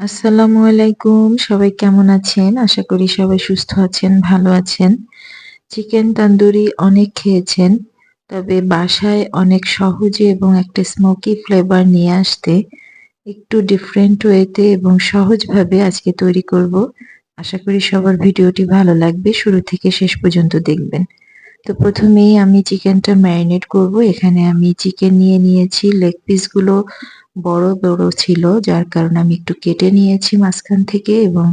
আসসালামু আলাইকুম। সবাই কেমন আছেন? আশা করি সবাই সুস্থ আছেন, ভালো আছেন। চিকেন তান্দুরি অনেক খেয়েছেন, তবে বাসায় অনেক সহজে এবং একটা স্মোকি ফ্লেভার নিয়ে আসতে একটু ডিফারেন্ট ওয়েতে এবং সহজভাবে আজকে তৈরি করব। আশা করি সবার ভিডিওটি ভালো লাগবে। শুরু থেকে শেষ পর্যন্ত দেখবেন। তো প্রথমেই আমি চিকেনটা ম্যারিনেট করব। এখানে আমি চিকেন নিয়ে নিয়েছি লেগ পিসগুলো বড় বড় ছিল, যার কারণে আমি একটু কেটে নিয়েছি মাঝখান থেকে এবং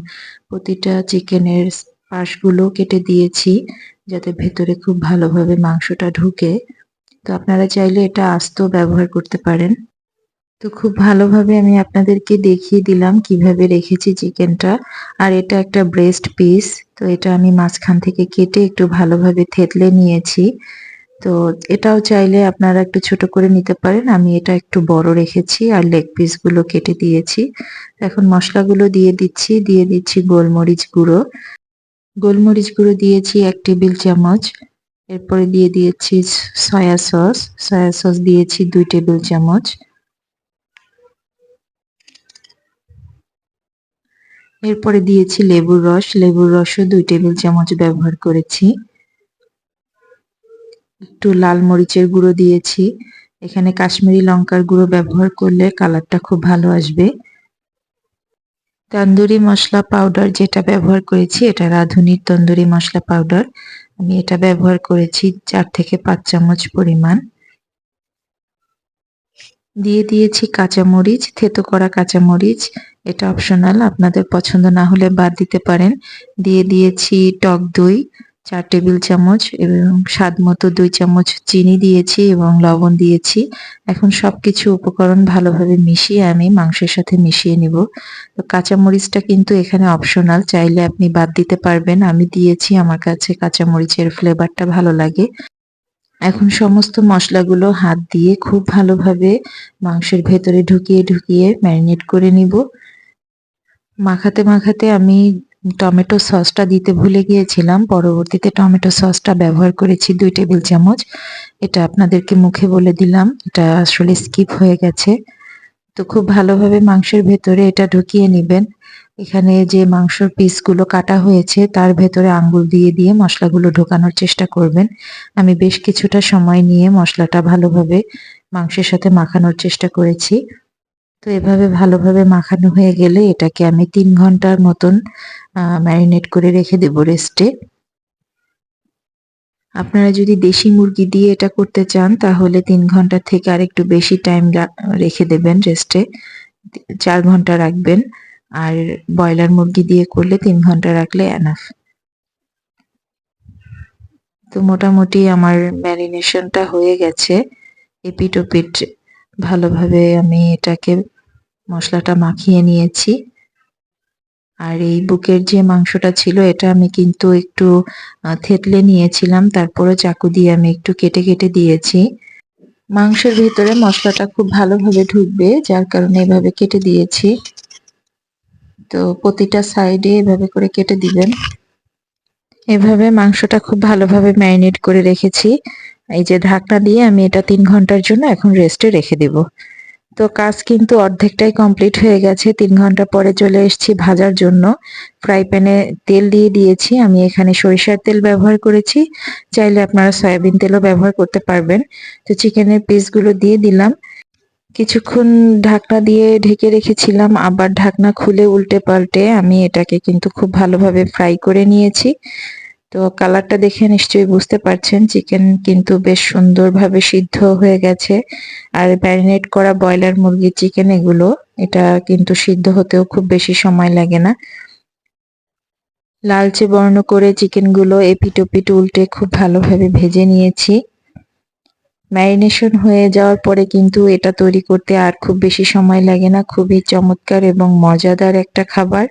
প্রতিটা চিকেনের পাশগুলো কেটে দিয়েছি যাতে ভেতরে খুব ভালোভাবে মাংসটা ঢুকে। তো আপনারা চাইলে এটা আস্ত ব্যবহার করতে পারেন। তো খুব ভালোভাবে আমি আপনাদেরকে দেখিয়ে দিলাম কীভাবে রেখেছি চিকেনটা। আর এটা একটা ব্রেস্ট পিস, তো এটা আমি মাঝখান থেকে কেটে একটু ভালোভাবে থেতলে নিয়েছি। তো এটাও চাইলে আপনারা একটু ছোট করে নিতে পারেন। আমি এটা একটু বড় রেখেছি আর লেগ পিসগুলো কেটে দিয়েছি। এখন মশলাগুলো দিয়ে দিচ্ছি দিয়ে দিচ্ছি গোলমরিচ গুঁড়ো। গোলমরিচ গুঁড়ো দিয়েছি এক টেবিল চামচ। এরপরে দিয়ে দিয়েছি সয়া সস সয়া সস দিয়েছি দুই টেবিল চামচ। এরপরে দিয়েছি লেবুর রস। লেবুর রসও দুই টেবিল চামচ ব্যবহার করেছি। একটু লাল মরিচের গুঁড়ো দিয়েছি। এখানে কাশ্মীরি লঙ্কার গুঁড়ো ব্যবহার করলে কালারটা খুব ভালো আসবে। তন্দুরি মশলা পাউডার যেটা ব্যবহার করেছি, এটা রাঁধুনির তন্দুরি মশলা পাউডার। আমি এটা ব্যবহার করেছি চার থেকে পাঁচ চামচ পরিমাণ। দিয়ে দিয়েছি কাঁচামরিচ থেতো করা কাঁচামরিচ এটা অপশনাল, আপনাদের পছন্দ না হলে বাদ দিতে পারেন। দিয়ে দিয়েছি টক দই। চার টেবিল চামচ এবং স্বাদ মতো দুই চামচ চিনি দিয়েছি এবং লবণ দিয়েছি। এখন সব কিছু উপকরণ ভালোভাবে মিশিয়ে আমি মাংসের সাথে মিশিয়ে নিব। তো কাঁচামরিচটা কিন্তু এখানে অপশনাল চাইলে আপনি বাদ দিতে পারবেন। আমি দিয়েছি আমার কাছে কাঁচামরিচের ফ্লেভারটা ভালো লাগে। এখন সমস্ত মশলাগুলো হাত দিয়ে খুব ভালোভাবে মাংসের ভেতরে ঢুকিয়ে ঢুকিয়ে ম্যারিনেট করে নিব। মাখাতে মাখাতে আমি টমেটো সসটা দিতে ভুলে গিয়েছিলাম। পরবর্তীতে টমেটো সসটা ব্যবহার করেছি দুই টেবিল চামচ। এটা আপনাদেরকে মুখে বলে দিলাম। এটা আসলে স্কিপ হয়ে গেছে। তো খুব ভালোভাবে মাংসের ভেতরে এটা ঢুকিয়ে নেবেন। এখানে যে মাংসর পিসগুলো কাটা হয়েছে, তার ভেতরে আঙ্গুল দিয়ে দিয়ে মশলাগুলো ঢোকানোর চেষ্টা করবেন। আমি বেশ কিছুটা সময় নিয়ে মশলাটা ভালোভাবে মাংসের সাথে মাখানোর চেষ্টা করেছি। তো এভাবে ভালোভাবে মাখানো হয়ে গেলে এটাকে আমি তিন ঘণ্টার মতন ম্যারিনেট করে রেখে দেব রেস্টে আপনারা যদি দেশি মুরগি দিয়ে এটা করতে চান, তাহলে তিন ঘণ্টা থেকে আর একটু বেশি টাইম রেখে দেবেন রেস্টে চার ঘণ্টা রাখবেন, আর ব্রয়লার মুরগি দিয়ে করলে তিন ঘণ্টা রাখলে এনাফ তো মোটামুটি আমার ম্যারিনেশনটা হয়ে গেছে এপিট ওপিট ভালোভাবে আমি এটাকে মশলাটা মাখিয়ে নিয়েছি। আর এই বুকের যে মাংসটা ছিল, এটা আমি কিন্তু একটু থেতলে নিয়েছিলাম। তারপরে চাকু দিয়ে আমি একটু কেটে কেটে দিয়েছি। মাংসের ভিতরে মশলাটা খুব ভালোভাবে ঢুকবে, যার কারণে এভাবে কেটে দিয়েছি। তো প্রতিটা সাইডে এভাবে করে কেটে দিবেন। এভাবে মাংসটা খুব ভালোভাবে ম্যারিনেট করে রেখেছি। এই যে ঢাকনা দিয়ে আমি এটা তিন ঘণ্টার জন্য এখন রেস্টে রেখে দিব। তো কাজ কিন্তু অর্ধেকটাই কমপ্লিট হয়ে গেছে। তিন ঘণ্টা পরে চলে এসেছি ভাজার জন্য। ফ্রাই প্যানে তেল দিয়ে দিয়েছি। আমি এখানে সরিষার তেল ব্যবহার করেছি। চাইলে আপনারা সয়াবিন তেলও ব্যবহার করতে পারবেন। তো চিকেনের পিসগুলো দিয়ে দিলাম। কিছুক্ষণ ঢাকনা দিয়ে ঢেকে রেখেছিলাম। আবার ঢাকনা খুলে উল্টে পাল্টে আমি এটাকে কিন্তু খুব ভালোভাবে ফ্রাই করে নিয়েছি। তো কালারটা দেখে নিশ্চয়ই বুঝতে পারছেন। চিকেন কিন্তু বেশ সুন্দরভাবে সিদ্ধ হয়ে গেছে। আর ম্যারিনেট করা ব্রয়লার মুরগির চিকেন এগুলো, এটা কিন্তু সিদ্ধ হতেও খুব বেশি সময় লাগে না। লালচে বর্ণ করে চিকেনগুলো এপিটোপিট উল্টে খুব ভালোভাবে ভেজে নিয়েছি। ম্যারিনেশন হয়ে যাওয়ার পরে কিন্তু এটা তৈরি করতে আর খুব বেশি সময় লাগে না। খুবই চমৎকার এবং মজাদার একটা খাবার।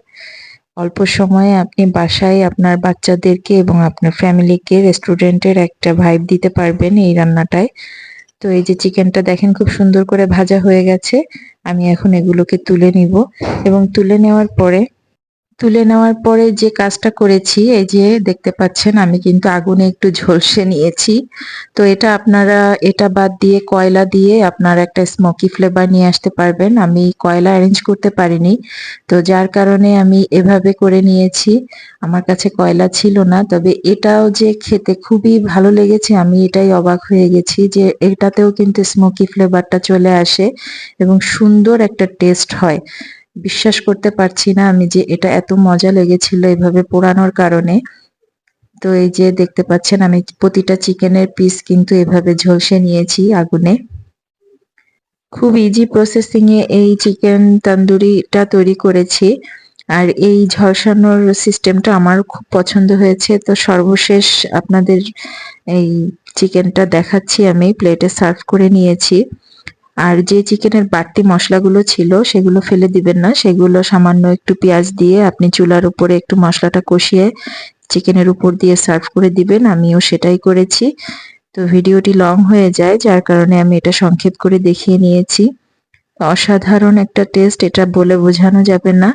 অল্প সময়ে আপনি বাসায় আপনার বাচ্চাদেরকে এবং আপনার ফ্যামিলিকে রেস্টুরেন্টের একটা ভাইব দিতে পারবেন এই রান্নাটায়। তো এই যে চিকেনটা দেখেন খুব সুন্দর করে ভাজা হয়ে গেছে। আমি এখন এগুলোকে তুলে নিব এবং তুলে নেওয়ার পরে তুলে নেওয়ার পরে যে কাজটা করেছি, এই যে দেখতে পাচ্ছেন, আমি কিন্তু আগুনে একটু ঝলসে নিয়েছি। তো এটা আপনারা, এটা বাদ দিয়ে কয়লা দিয়ে আপনারা একটা স্মোকি ফ্লেভার নিয়ে আসতে পারবেন। আমি কয়লা অ্যারেঞ্জ করতে পারিনি। তো যার কারণে আমি এভাবে করে নিয়েছি। আমার কাছে কয়লা ছিল না, তবে এটাও যে খেতে খুবই ভালো লেগেছে, আমি এটাই অবাক হয়ে গেছি যে এটাতেও কিন্তু স্মোকি ফ্লেভারটা চলে আসে এবং সুন্দর একটা টেস্ট হয়। বিশ্বাস করতে পারছি না আমি যে এটা এত মজা লেগেছিল এভাবে পোড়ানোর কারণে। তো এই যে দেখতে পাচ্ছেন, আমি প্রতিটা চিকেনের পিস কিন্তু এভাবে ঝলসে নিয়েছি আগুনে। খুব ইজি প্রসেসিং এ এই চিকেন তন্দুরিটা তৈরি করেছি। আর এই ঝলসানোর সিস্টেমটা আমার খুব পছন্দ হয়েছে। তো সর্বশেষ আপনাদের এই চিকেনটা দেখাচ্ছি আমি প্লেটে সার্ভ করে নিয়েছি। আর যে চিকেনের বাড়তি মশলাগুলো ছিল, সেগুলো ফেলে দিবেন না। সেগুলো সামান্য একটু পেঁয়াজ দিয়ে আপনি চুলার উপরে একটু মশলাটা কষিয়ে চিকেনের উপর দিয়ে সার্ভ করে দিবেন। আমিও সেটাই করেছি। তো ভিডিওটি লং হয়ে যায়, যার কারণে আমি এটা সংক্ষেপ করে দেখিয়ে নিয়েছি। অসাধারণ একটা টেস্ট, এটা বলে বোঝানো যাবে না।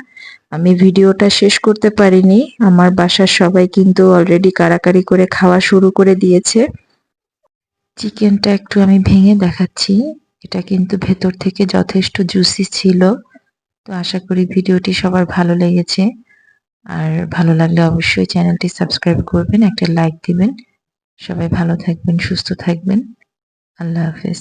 আমি ভিডিওটা শেষ করতে পারিনি। আমার বাসার সবাই কিন্তু অলরেডি কারাকারি করে খাওয়া শুরু করে দিয়েছে। চিকেনটা একটু আমি ভেঙে দেখাচ্ছি। এটা কিন্তু ভেতর থেকে যথেষ্ট জুসি ছিল। তো আশা করি ভিডিওটি সবার ভালো লেগেছে। আর ভালো লাগলে অবশ্যই চ্যানেলটি সাবস্ক্রাইব করবেন, একটা লাইক দিবেন। সবাই ভালো থাকবেন, সুস্থ থাকবেন। আল্লাহ হাফেজ।